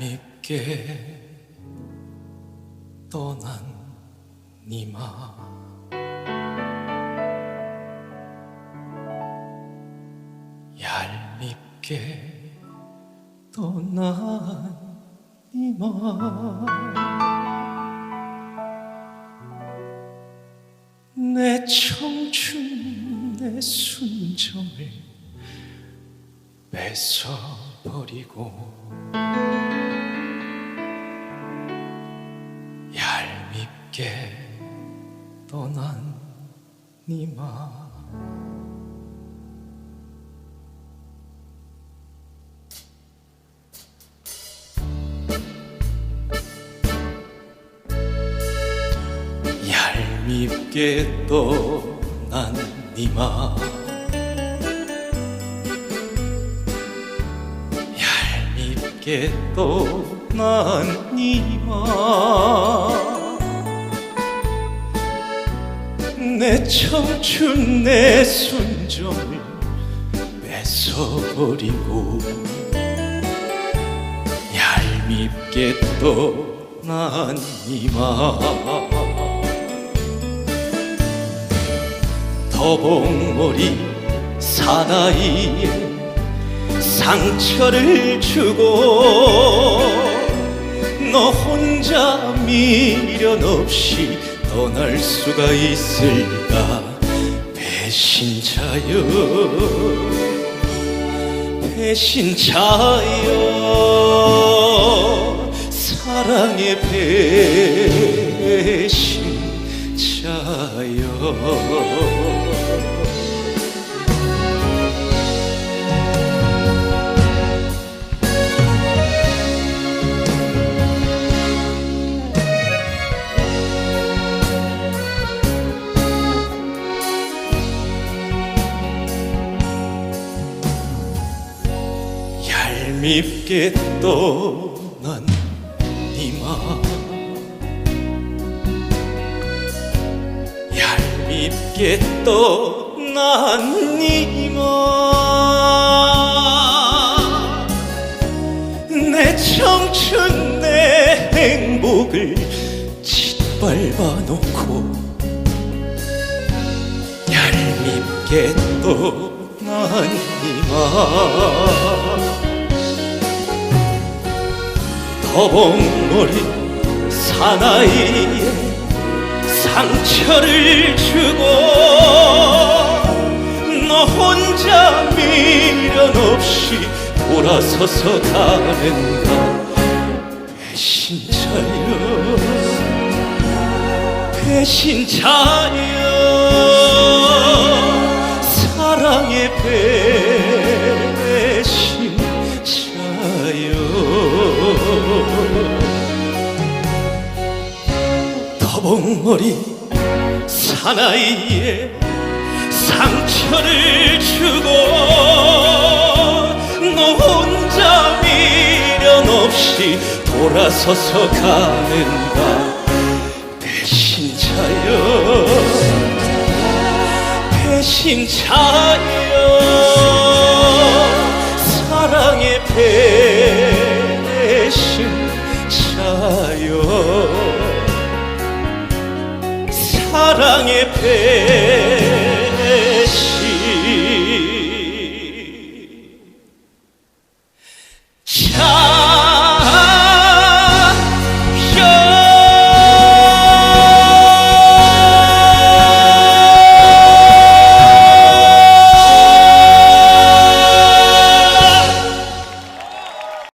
얇게 떠난 니마 얄밉게 떠난 니마 내 청춘 내 순정을 뺏어버리고 얄밉게 떠난 니마 얄밉게 떠난 니마 얄밉게 떠난 니마 내 청춘 내 순정을 뺏어버리고 얄밉게 떠난 니마. 더봉머리 사나이에 상처를 주고 너 혼자 미련 없이 떠날 수가 있을까? 배신자여 배신자여 사랑의 배신자여 얄밉게 떠난 니마 얄밉게 떠난 니마 내 청춘 내 행복을 짓밟아 놓고 얄밉게 떠난 니마 더벅머리 사나이에 상처를 주고 너 혼자 미련 없이 돌아서서 가는가? 배신자여 배신자여 사랑의 배 더벅머리 사나이에 상처를 주고 너 혼자 미련 없이 돌아서서 가는가? 배신자여. 배신자여. 사랑의 배 사랑의